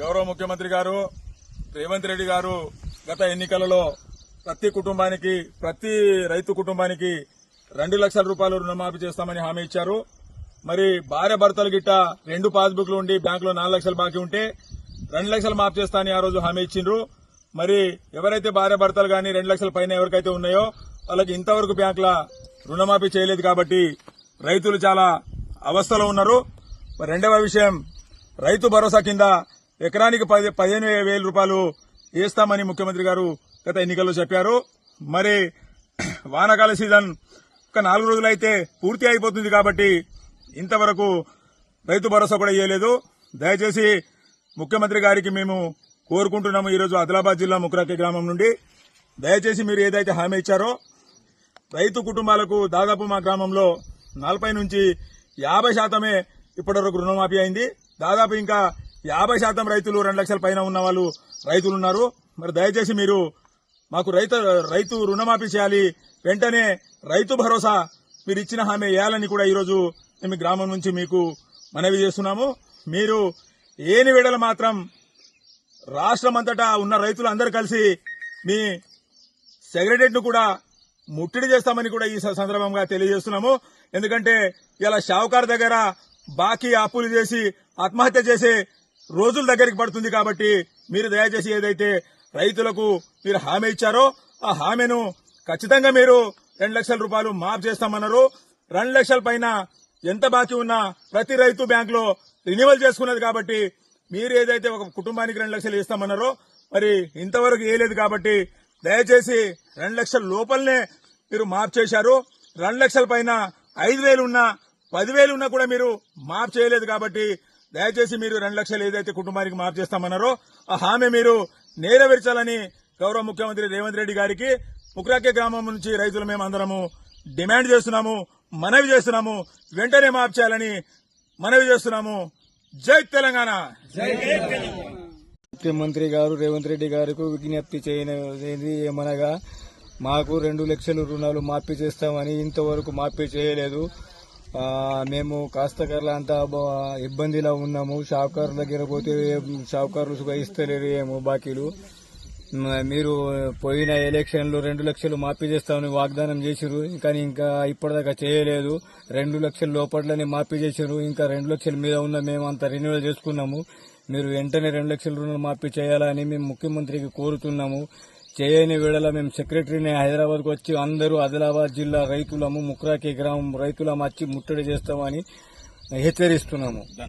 గౌరవ ముఖ్యమంత్రి గారు రేవంత్ రెడ్డి గారు గత ఎన్నికలలో ప్రతి కుటుంబానికి ప్రతి రైతు కుటుంబానికి రెండు లక్షల రూపాయలు రుణమాఫీ చేస్తామని హామీ ఇచ్చారు. మరి భార్య భర్తలు గిట్ట రెండు పాస్బుక్లు ఉండి బ్యాంకులో నాలుగు లక్షలు బాకీ ఉంటే రెండు లక్షలు మాఫ్ చేస్తామని ఆ రోజు హామీ ఇచ్చిండ్రు. మరి ఎవరైతే భార్య భర్తలు కానీ రెండు లక్షల పైన ఎవరికైతే ఉన్నాయో వాళ్ళకి ఇంతవరకు బ్యాంకుల రుణమాఫీ చేయలేదు కాబట్టి రైతులు చాలా అవస్థలో ఉన్నారు. మరి రెండవ విషయం రైతు భరోసా కింద ఎకరానికి పది పదిహేను వేల రూపాయలు వేస్తామని ముఖ్యమంత్రి గారు గత ఎన్నికల్లో చెప్పారు. మరి వానాకాల సీజన్ ఒక నాలుగు రోజులైతే పూర్తి అయిపోతుంది కాబట్టి ఇంతవరకు రైతు భరోసా కూడా ఇవ్వలేదు దయచేసి ముఖ్యమంత్రి గారికి మేము కోరుకుంటున్నాము ఈరోజు ఆదిలాబాద్ జిల్లా ముక్రాకి గ్రామం నుండి. దయచేసి మీరు ఏదైతే హామీ ఇచ్చారో రైతు కుటుంబాలకు దాదాపు మా గ్రామంలో నలభై నుంచి యాభై శాతమే ఇప్పటివరకు రుణమాఫీ అయింది. దాదాపు ఇంకా యాభై శాతం రైతులు రెండు లక్షల పైన ఉన్న వాళ్ళు రైతులు ఉన్నారు. మరి దయచేసి మీరు మాకు రైతు రైతు రుణమాఫీ చేయాలి. వెంటనే రైతు భరోసా మీరు ఇచ్చిన హామీ వేయాలని కూడా ఈరోజు మేము గ్రామం నుంచి మీకు మనవి చేస్తున్నాము. మీరు ఏని వేడలు మాత్రం రాష్ట్రమంతటా ఉన్న రైతులు అందరూ కలిసి మీ సెక్రటరీని కూడా ముట్టడి చేస్తామని కూడా ఈ స- సందర్భంగా తెలియజేస్తున్నాము. ఎందుకంటే ఇలా షావుకార్ దగ్గర బాకీ అప్పులు చేసి ఆత్మహత్య చేసే రోజుల దగ్గరికి పడుతుంది కాబట్టి మీరు దయచేసి ఏదైతే రైతులకు మీరు హామీ ఇచ్చారో ఆ హామీను ఖచ్చితంగా మీరు రెండు లక్షల రూపాయలు మాఫ్ చేస్తామన్నారు. రెండు లక్షల పైన ఎంత బాకీ ఉన్నా ప్రతి రైతు బ్యాంకులో రినివల్ చేసుకున్నది కాబట్టి మీరు ఏదైతే ఒక కుటుంబానికి రెండు లక్షలు ఇస్తామన్నారో మరి ఇంతవరకు వేయలేదు కాబట్టి దయచేసి రెండు లక్షల లోపలనే మీరు మాఫ్ చేశారు. రెండు లక్షల పైన ఐదు వేలు ఉన్నా పదివేలు ఉన్నా కూడా మీరు మాఫ్ చేయలేదు కాబట్టి దయచేసి మీరు రెండు లక్షలు ఏదైతే కుటుంబానికి మాఫ్ చేస్తామన్నారో ఆ హామీ మీరు నెరవేర్చాలని గౌరవ ముఖ్యమంత్రి రేవంత్ రెడ్డి గారికి ముక్రాకే గ్రామం నుంచి రైతులు మేము అందరము డిమాండ్ చేస్తున్నాము మనవి చేస్తున్నాము వెంటనే మాఫ్ చేయాలని మనవి చేస్తున్నాము. జై తెలంగాణ! ముఖ్యమంత్రి గారు రేవంత్ రెడ్డి గారికి విజ్ఞప్తి చేయనిది ఏమనగా మాకు రెండు లక్షల రుణాలు మాఫీ చేస్తామని ఇంతవరకు మాఫీ చేయలేదు. మేము కాస్తకర్ల అంతా ఇబ్బందిలో ఉన్నాము. షావుకారుల దగ్గర పోతే షావుకారులు ఇస్తలేరు ఏమో బాకీలు. మీరు పోయిన ఎలక్షన్లో రెండు లక్షలు మాఫీ చేస్తామని వాగ్దానం చేసిరు కానీ ఇంకా ఇప్పటిదాకా చేయలేదు. రెండు లక్షల లోపట్లనే మాఫీ చేసిరు ఇంకా రెండు లక్షల మీద ఉన్న మేము అంత రెన్యువల్ చేసుకున్నాము. మీరు వెంటనే రెండు లక్షల రుణాలు మాఫీ చేయాలని మేము ముఖ్యమంత్రికి కోరుతున్నాము. చేయని వేళలో మేము సెక్రటరీని హైదరాబాద్కు వచ్చి అందరూ ఆదిలాబాద్ జిల్లా రైతులము ముక్రాకి గ్రామం రైతులము వచ్చి ముట్టడి చేస్తామని హెచ్చరిస్తున్నాము.